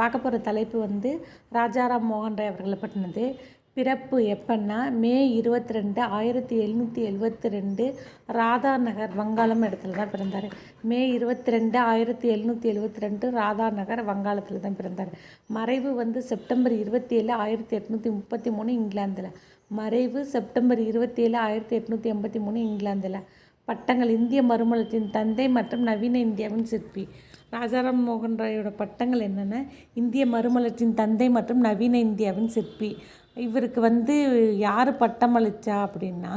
பார்க்க போகிற தலைப்பு வந்து ராஜாராம் மோகன் ராய் அவர்களை பற்றினது. பிறப்பு எப்பன்னா மே இருபத்தி ரெண்டு ஆயிரத்தி எழுநூற்றி எழுபத்தி ரெண்டு ராதா நகர் வங்காளம் இடத்துல தான் பிறந்தார். மே இருபத்தி ரெண்டு ஆயிரத்தி எழுநூற்றி எழுபத்தி ரெண்டு ராதா நகர் வங்காளத்தில் தான் பிறந்தார். மறைவு வந்து செப்டம்பர் இருபத்தி ஏழு ஆயிரத்தி எட்நூற்றி முப்பத்தி மூணு இங்கிலாந்தில். மறைவு செப்டம்பர் இருபத்தி ஏழு ஆயிரத்தி எட்நூற்றி எண்பத்தி மூணு இங்கிலாந்தில். பட்டங்கள் இந்திய மறுமலத்தின் தந்தை மற்றும் நவீன இந்தியாவின் சிற்பி. ராஜாராம் மோகன் ராயோட பட்டங்கள் என்னென்ன? இந்திய மறுமலர்ச்சியின் தந்தை மற்றும் நவீன இந்தியாவின் சிற்பி. இவருக்கு வந்து யார் பட்டம் அளித்தா அப்படின்னா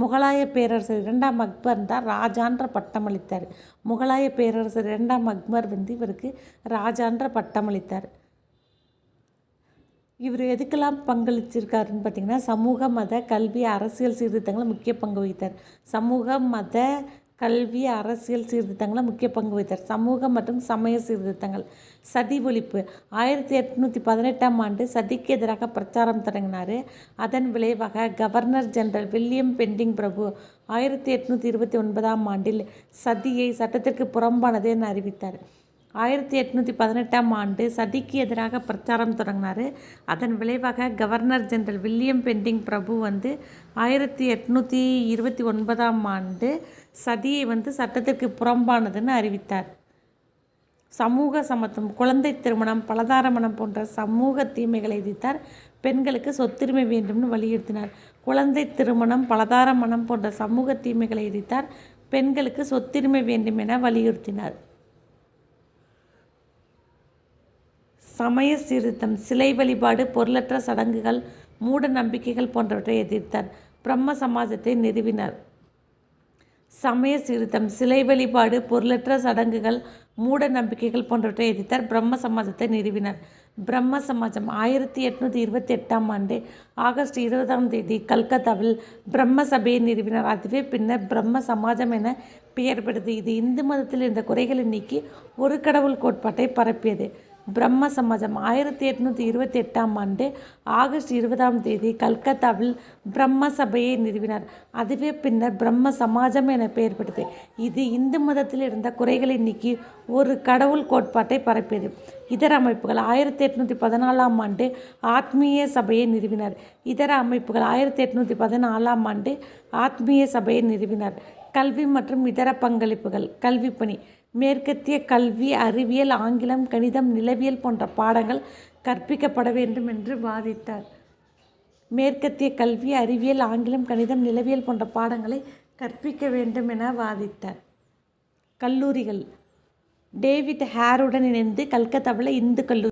முகலாய பேரரசர் இரண்டாம் அக்பர் தான் ராஜான்ற பட்டம் அளித்தார். முகலாய பேரரசர் இரண்டாம் அக்பர் வந்து இவருக்கு ராஜான்ற பட்டம் அளித்தார். இவர் எதுக்கெல்லாம் பங்களிச்சிருக்காருன்னு பார்த்தீங்கன்னா சமூக மத கல்வி அரசியல் சீர்திருத்தங்களை முக்கிய பங்கு வகித்தார். சமூக மத கல்வி அரசியல் சீர்திருத்தங்களில் முக்கிய பங்கு வகித்தார். சமூக மற்றும் சமய சீர்திருத்தங்கள். சதி ஒழிப்பு. ஆயிரத்தி எட்நூற்றி பதினெட்டாம் ஆண்டு சதிக்கு எதிராக பிரச்சாரம் தொடங்கினார். அதன் விளைவாக கவர்னர் ஜெனரல் வில்லியம் பெண்டிங் பிரபு ஆயிரத்தி எட்நூற்றி இருபத்தி ஒன்பதாம் ஆண்டில் சதியை சட்டத்திற்கு புறம்பானது என அறிவித்தார். ஆயிரத்தி எட்நூற்றி பதினெட்டாம் ஆண்டு சதிக்கு எதிராக பிரச்சாரம் தொடங்கினார். அதன் விளைவாக கவர்னர் ஜெனரல் வில்லியம் பெண்டிங் பிரபு வந்து ஆயிரத்தி எட்நூற்றி இருபத்தி ஒன்பதாம் ஆண்டு சதியை வந்து சட்டத்திற்கு புறம்பானதுன்னு அறிவித்தார். சமூக சமத்துவம் குழந்தை திருமணம் பலதாரமணம் போன்ற சமூக தீமைகளை எதிர்த்தார். பெண்களுக்கு சொத்துரிமை வேண்டும்னு வலியுறுத்தினார். குழந்தை திருமணம் பலதாரமணம் போன்ற சமூக தீமைகளை எதிர்த்தார். பெண்களுக்கு சொத்துரிமை வேண்டும் என வலியுறுத்தினார். சமய சீர்திருத்தம் சிலை வழிபாடு பொருளற்ற சடங்குகள் மூட நம்பிக்கைகள் போன்றவற்றை எதிர்த்தார் பிரம்ம சமாஜத்தை நிறுவினார். சமய சீர்திருத்தம் சிலை வழிபாடு பொருளற்ற சடங்குகள் மூட நம்பிக்கைகள் போன்றவற்றை எதிர்த்தார் பிரம்ம சமாஜத்தை நிறுவினார். பிரம்ம சமாஜம் ஆயிரத்தி எட்நூற்றி இருபத்தி எட்டாம் ஆண்டு ஆகஸ்ட் இருபதாம் தேதி கல்கத்தாவில் பிரம்ம சபையை நிறுவினார். அதுவே பின்னர் பிரம்ம சமாஜம் என பெயர் பெற்றது. இது இந்து மதத்தில் இருந்த குறைகளை நீக்கி ஒரு கடவுள் கோட்பாட்டை பரப்பியது. பிரம்ம சமாஜம். ஆயிரத்தி எட்நூற்றி இருபத்தி எட்டாம் ஆண்டு ஆகஸ்ட் இருபதாம் தேதி கல்கத்தாவில் பிரம்ம சபையை நிறுவினார். அதுவே பின்னர் பிரம்ம சமாஜம் என பெயர் பெற்றது. இது இந்து மதத்தில் இருந்த குறைகளை நீக்கி ஒரு கடவுள் கோட்பாட்டை பரப்பியது. இதர அமைப்புகள் ஆயிரத்தி எட்நூற்றி பதினாலாம் ஆண்டு ஆத்மீய சபையை நிறுவினார். இதர அமைப்புகள் ஆயிரத்தி எட்நூற்றி பதினாலாம் ஆண்டு ஆத்மீய சபையை நிறுவினார். கல்வி மற்றும் இதர பங்களிப்புகள் கல்வி பணி மேற்கத்திய கல்வி அறிவியல் ஆங்கிலம் கணிதம் நிலவியல் போன்ற பாடங்கள் கற்பிக்கப்பட வேண்டும் என்று வாதித்தார் மேற்கத்திய கல்வி அறிவியல் ஆங்கிலம் கணிதம் நிலவியல் போன்ற பாடங்களை கற்பிக்க வேண்டும் என வாதித்தார் கல்லூரிகள் டேவிட் ஹேருடன் இணைந்து கல்கத்தாவில் இந்து கல்லூரி